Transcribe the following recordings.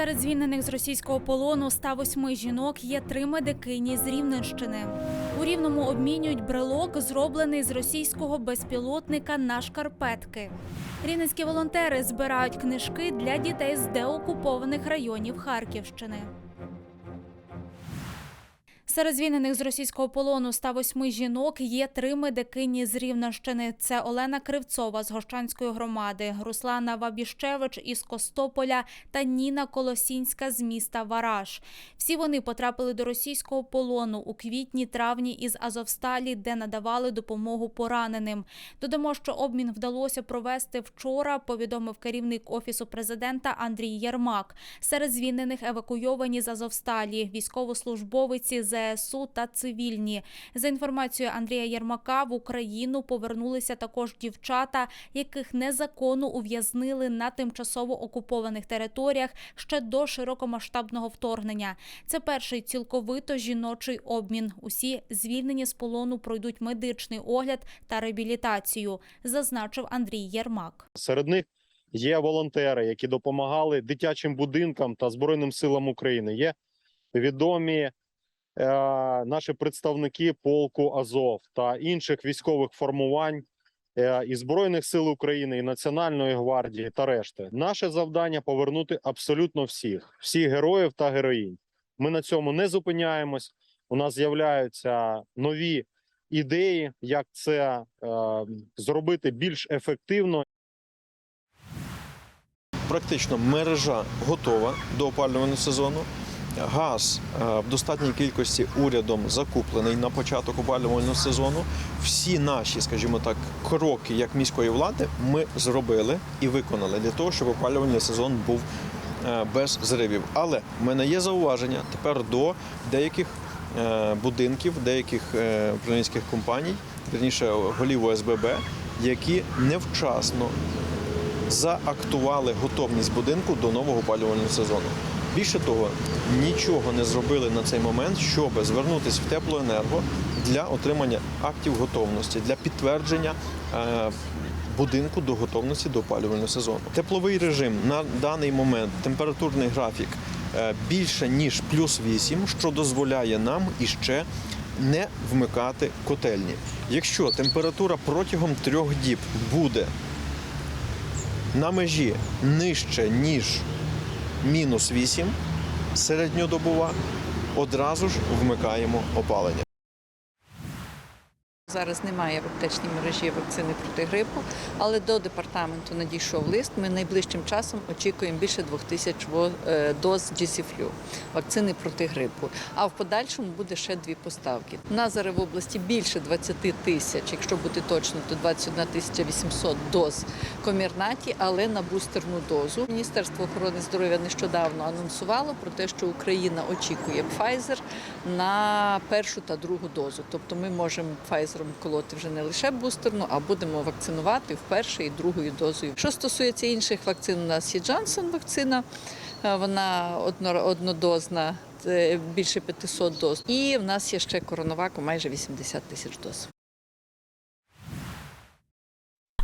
Серед звільнених з російського полону 108 жінок є три медикині з Рівненщини. У Рівному обмінюють брелок, зроблений з російського безпілотника на шкарпетки. Рівненські волонтери збирають книжки для дітей з деокупованих районів Харківщини. Серед звільнених з російського полону 108 жінок є три медикині з Рівненщини. Це Олена Кривцова з Гощанської громади, Руслана Вабіщевич із Костополя та Ніна Колосінська з міста Вараж. Всі вони потрапили до російського полону у квітні-травні із Азовсталі, де надавали допомогу пораненим. Додамо, що обмін вдалося провести вчора. Повідомив керівник офісу президента Андрій Єрмак. Серед звільнених евакуйовані з Азовсталі, військовослужбовиці ЗСУ та цивільні. За інформацією Андрія Єрмака, в Україну повернулися також дівчата, яких незаконно ув'язнили на тимчасово окупованих територіях ще до широкомасштабного вторгнення. Це перший цілковито жіночий обмін. Усі звільнені з полону пройдуть медичний огляд та реабілітацію, зазначив Андрій Єрмак. Серед них є волонтери, які допомагали дитячим будинкам та Збройним силам України. Є відомі наші представники полку Азов та інших військових формувань е, і Збройних сил України, і Національної гвардії та решти. Наше завдання повернути абсолютно всіх, всіх героїв та героїнь. Ми на цьому не зупиняємось. У нас з'являються нові ідеї, як це е, зробити більш ефективно Практично мережа готова до опалювального сезону. Газ е, в достатній кількості урядом закуплений на початок опалювального сезону. Всі наші, скажімо так, кроки як міської влади ми зробили і виконали для того, щоб опалювальний сезон був е, без зривів. Але в мене є зауваження тепер до деяких е, будинків, деяких управлінських компаній, верніше голів ОСББ, які невчасно заактували готовність будинку до нового опалювального сезону. Більше того, нічого не зробили на цей момент, щоб звернутися в теплоенерго для отримання актів готовності, для підтвердження е, будинку до готовності до опалювального сезону. Тепловий режим на даний момент, температурний графік е, більше ніж плюс 8, що дозволяє нам іще не вмикати котельні. Якщо температура протягом трьох діб буде на межі нижче, ніж мінус 8 середньодобова, одразу ж вмикаємо опалення. Зараз немає в аптечній мережі вакцини проти грипу, але до департаменту надійшов лист. Ми найближчим часом очікуємо більше двох тисяч е, доз GC-Flu, вакцини проти грипу. А в подальшому буде ще дві поставки. У зараз в області більше 20 тисяч, якщо бути точно, то 21 тисяча 800 доз комірнаті, але на бустерну дозу. Міністерство охорони здоров'я нещодавно анонсувало про те, що Україна очікує Pfizer на першу та другу дозу. Тобто ми можемо Pfizer колоти вже не лише бустерну, а будемо вакцинувати вперше і другою дозою. Що стосується інших вакцин, у нас є Джансон вакцина, е, вона однодозна. Більше 500 доз. І в нас є ще коронаваку майже 80 тисяч доз.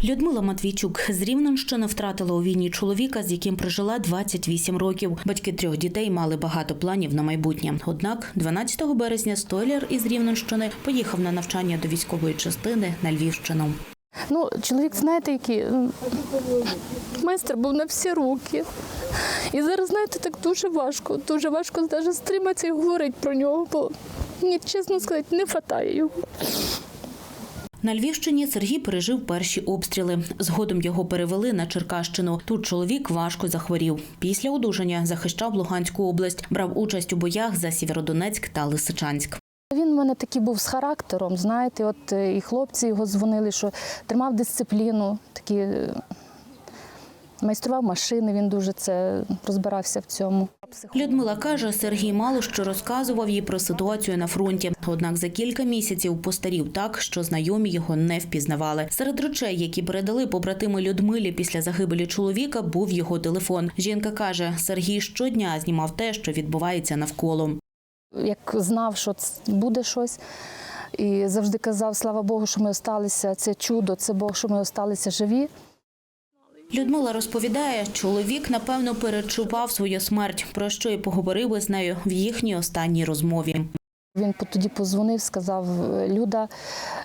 Людмила Матвійчук з Рівненщини втратила у війні чоловіка, з яким прожила 28 років. Батьки трьох дітей мали багато планів на майбутнє. Однак, 12 березня столяр із Рівненщини поїхав на навчання до військової частини на Львівщину. Ну, чоловік, знаєте, який майстер був на всі руки. І зараз, знаєте, так дуже важко, дуже важко навіть стриматися і говорити про нього, бо мені, чесно сказати, не вистачає його. На Львівщині Сергій пережив перші обстріли. Згодом його перевели на Черкащину. Тут чоловік важко захворів. Після одужання захищав Луганську область, брав участь у боях за Сєвєродонецьк та Лисичанськ. Він в мене такий був з характером, знаєте, от е, і хлопці його дзвонили, що тримав дисципліну, такі е, майстрував машини, він дуже це розбирався в цьому. Людмила каже, Сергій мало що розказував їй про ситуацію на фронті. Однак за кілька місяців постарів так, що знайомі його не впізнавали. Серед речей, які передали побратими Людмилі після загибелі чоловіка, був його телефон. Жінка каже, Сергій щодня знімав те, що відбувається навколо. Як знав, що буде щось, і завжди казав, слава Богу, що ми залишилися, це чудо, це Бог, що ми залишилися живі. Людмила розповідає, чоловік напевно перечував свою смерть, про що й поговорив із нею в їхній останній розмові. Він тоді позвонив, сказав: Люда,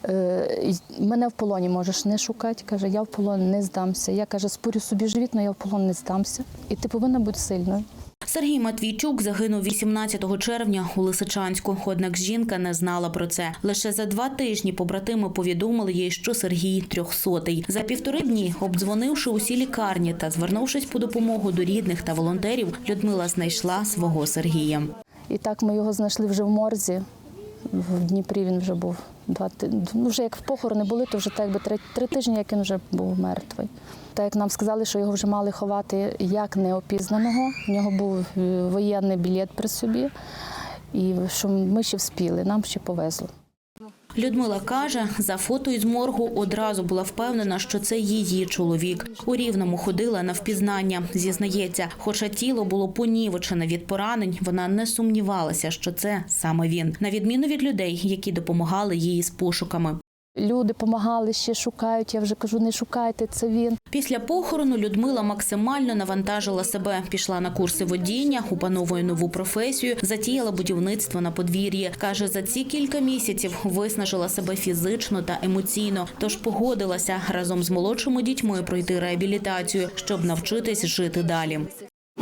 е, мене в полоні можеш не шукати. Каже, я в полон не здамся. Я каже, спорю собі живіт, але я в полон не здамся. І ти повинна бути сильною. Сергій Матвійчук загинув 18 червня у Лисичанську. Однак жінка не знала про це. Лише за два тижні побратими повідомили їй, що Сергій трьохсотий. За півтори дні, обдзвонивши усі лікарні та звернувшись по допомогу до рідних та волонтерів, Людмила знайшла свого Сергія. І так ми його знайшли вже в морзі. В Дніпрі він вже був два ну, вже як в похорони були, то вже так якби три, три тижні, як він вже був мертвий. Так як нам сказали, що його вже мали ховати як неопізнаного. В нього був е, воєнний білет при собі, і що ми ще вспіли, нам ще повезло. Людмила каже, за фото із моргу одразу була впевнена, що це її чоловік. У рівному ходила на впізнання. Зізнається, хоча тіло було понівечене від поранень, вона не сумнівалася, що це саме він, на відміну від людей, які допомагали їй з пошуками. Люди допомагали, ще шукають. Я вже кажу, не шукайте, це він. Після похорону Людмила максимально навантажила себе. Пішла на курси водіння, опановує нову професію, затіяла будівництво на подвір'ї. Каже, за ці кілька місяців виснажила себе фізично та емоційно. Тож погодилася разом з молодшими дітьми пройти реабілітацію, щоб навчитись жити далі.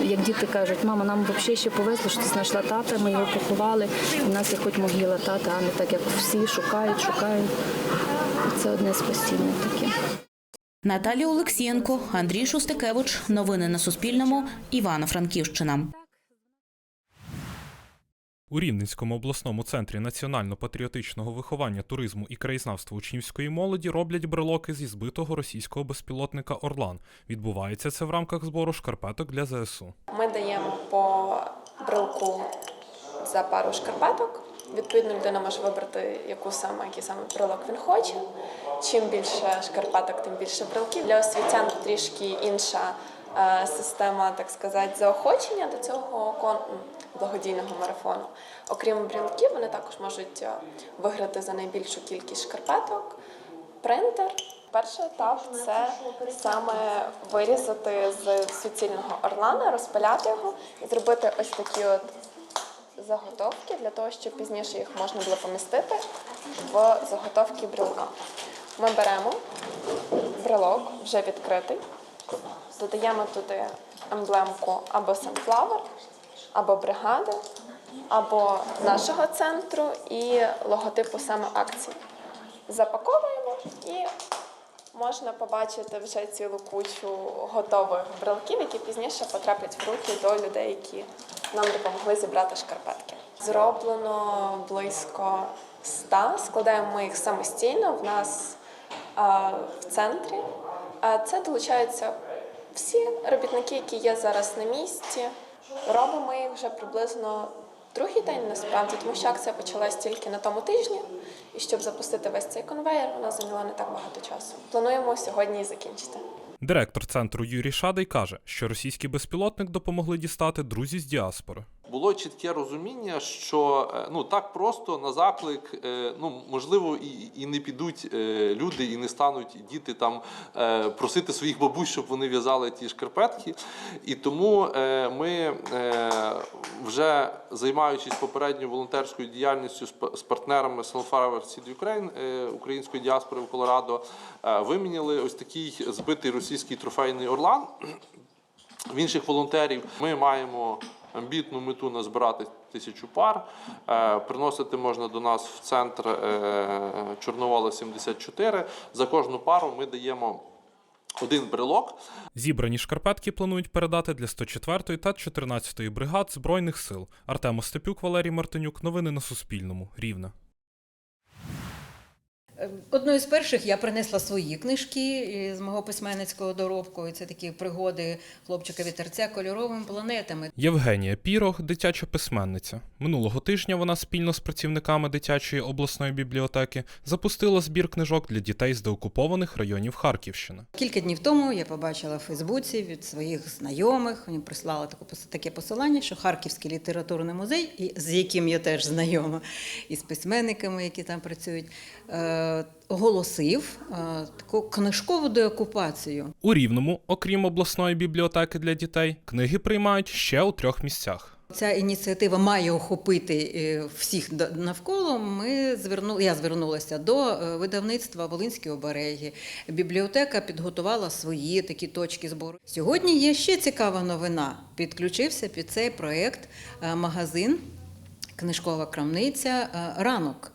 Як діти кажуть, мама, нам взагалі ще повезло, що ти знайшла тата, ми його поховали. У нас є хоч могила тата, а не так, як всі шукають, шукають. Це одне з постійних таке. Наталія Олексієнко, Андрій Шустикевич. Новини на Суспільному. Івано-Франківщина. У Рівненському обласному центрі національно-патріотичного виховання, туризму і краєзнавства учнівської молоді роблять брелоки зі збитого російського безпілотника Орлан. Відбувається це в рамках збору шкарпеток для ЗСУ. Ми даємо по брелку за пару шкарпеток. Відповідно, людина може вибрати, яку саме, який саме брелок він хоче. Чим більше шкарпеток, тим більше брелків. Для освітян трішки інша система, так сказати, заохочення до цього кон- благодійного марафону. Окрім брелків, вони також можуть е, виграти за найбільшу кількість шкарпеток принтер. Перший етап це саме вирізати з суцільного орлана, розпиляти його і зробити ось такі от заготовки для того, щоб пізніше їх можна було помістити в заготовки брелка. Ми беремо брелок вже відкритий, додаємо туди емблемку або Sunflower, або бригади, або нашого центру і логотипу саме акції запаковуємо і можна побачити вже цілу кучу готових брелків, які пізніше потраплять в руки до людей, які нам допомогли зібрати шкарпетки. Зроблено близько 100, складаємо ми їх самостійно в нас а, в центрі. А це долучаються всі робітники, які є зараз на місці. Робимо їх вже приблизно другий день насправді, тому що акція почалась тільки на тому тижні. І щоб запустити весь цей конвейер, вона зайняла не так багато часу. Плануємо сьогодні і закінчити. Директор центру Юрій Шадий каже, що російський безпілотник допомогли дістати друзі з діаспори. Було чітке розуміння, що е, ну так просто на заклик, е, ну можливо, і, і не підуть е, люди, і не стануть діти там просити своїх бабусь, щоб вони в'язали ті шкарпетки. І тому ми вже займаючись попередньою волонтерською діяльністю з па- з партнерами Sunflower Seed Ukraine української діаспори в Колорадо, виміняли ось такий збитий російський трофейний орлан в інших волонтерів. Ми маємо амбітну мету назбирати тисячу пар. Е, Приносити можна до нас в центр е, Чорновола 74. За кожну пару ми даємо один брелок. Зібрані шкарпетки планують передати для 104-ї та 14-ї бригад Збройних сил. Артем Остапюк, Валерій Мартинюк. Новини на Суспільному. Рівне. Одною з перших я принесла свої книжки е, з мого письменницького доробку. І це такі пригоди хлопчика вітерця кольоровими планетами. Євгенія Пірог, дитяча письменниця. Минулого тижня вона спільно з працівниками дитячої обласної бібліотеки запустила збір книжок для дітей з деокупованих районів Харківщини. Кілька днів тому я побачила в Фейсбуці від своїх знайомих. Вони прислали таке посилання, що Харківський літературний музей, і- з яким я теж знайома, і з письменниками, які там працюють. Е, оголосив е, таку книжкову деокупацію. У Рівному, окрім обласної бібліотеки для дітей, книги приймають ще у трьох місцях. Ця ініціатива має охопити е, всіх навколо. Ми зверну, я звернулася до видавництва Волинські обереги. Бібліотека підготувала свої такі точки збору. Сьогодні є ще цікава новина. Підключився під цей проект магазин, книжкова крамниця Ранок.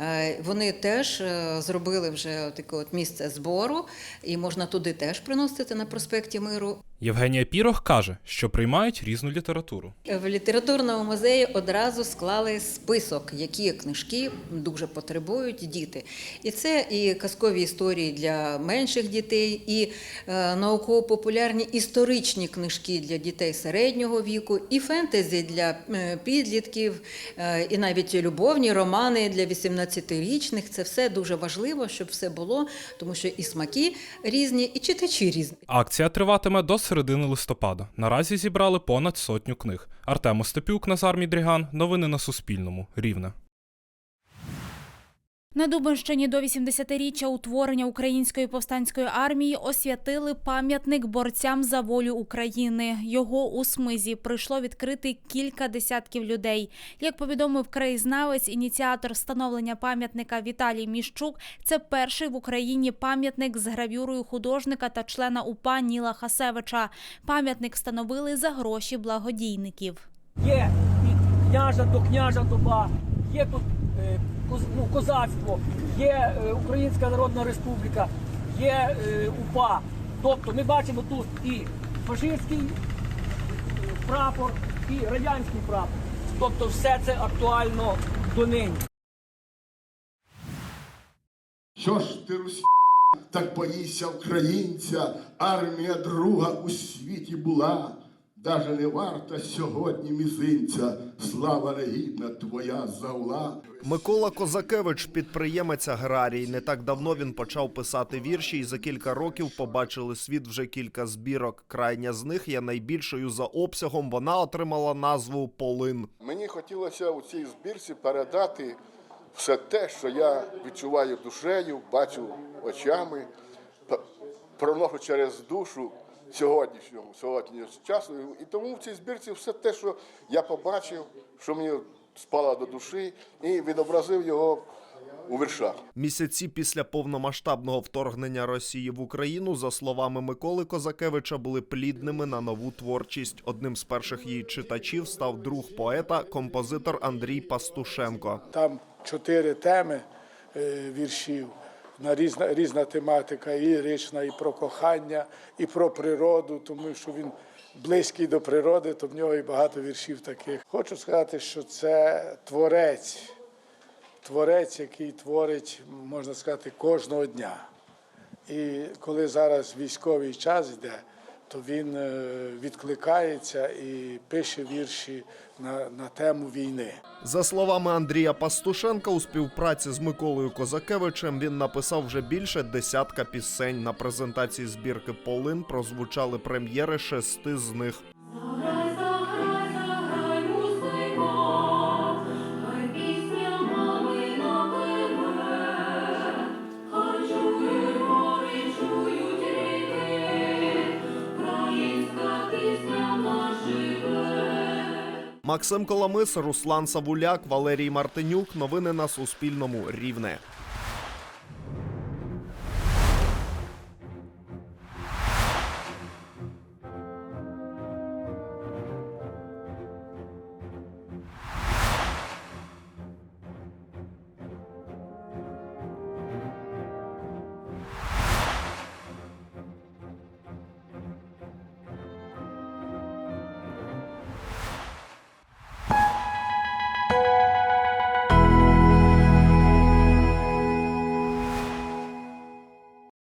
Е, Вони теж е, зробили вже таке от місце збору, і можна туди теж приносити на проспекті Миру. Євгенія Пірох каже, що приймають різну літературу. В літературному музеї одразу склали список, які книжки дуже потребують діти. І це і казкові історії для менших дітей, і е, науково-популярні історичні книжки для дітей середнього віку, і фентезі для е, підлітків, е, і навіть любовні романи для 18-річних. Це все дуже важливо, щоб все було, тому що і смаки різні, і читачі різні. Акція триватиме до середини листопада. Наразі зібрали понад сотню книг. Артем Остапюк, Назар Мідріган. Новини на Суспільному. Рівне. На Дубинщині до 80-річчя утворення української повстанської армії освятили пам'ятник борцям за волю України. Його у смизі прийшло відкрити кілька десятків людей. Як повідомив краєзнавець, ініціатор встановлення пам'ятника Віталій Міщук, це перший в Україні пам'ятник з гравюрою художника та члена УПА Ніла Хасевича. Пам'ятник встановили за гроші благодійників. є від княжа до княжа доба, є тут е, ну, козацтво, є е, Українська Народна Республіка, є е, УПА. Тобто ми бачимо тут і фашистський прапор, і радянський прапор. Тобто все це актуально донині. Що ж ти, Русь, так боїшся українця, армія друга у світі була, даже не варта сьогодні мізинця, слава негідна твоя заула. Микола Козакевич, підприємець аграрій. Не так давно він почав писати вірші, і за кілька років побачили світ вже кілька збірок. Крайня з них є найбільшою за обсягом. Вона отримала назву Полин. Мені хотілося у цій збірці передати все те, що я відчуваю душею, бачу очами, проношу через душу сьогоднішнього, сьогоднішнього часу. І тому в цій збірці все те, що я побачив, що мені спало до душі, і відобразив його у віршах. Місяці після повномасштабного вторгнення Росії в Україну, за словами Миколи Козакевича, були плідними на нову творчість. Одним з перших її читачів став друг поета, композитор Андрій Пастушенко. Там чотири теми е, віршів. На різна, різна тематика, і лірична, і про кохання, і про природу, тому що він близький до природи, то в нього і багато віршів таких. Хочу сказати, що це творець, творець, який творить, можна сказати, кожного дня. І коли зараз військовий час йде, то він е, відкликається і пише вірші на, на тему війни. За словами Андрія Пастушенка, у співпраці з Миколою Козакевичем він написав вже більше десятка пісень. На презентації збірки Полин прозвучали прем'єри шести з них. Максим Коломис, Руслан Савуляк, Валерій Мартинюк. Новини на Суспільному. Рівне.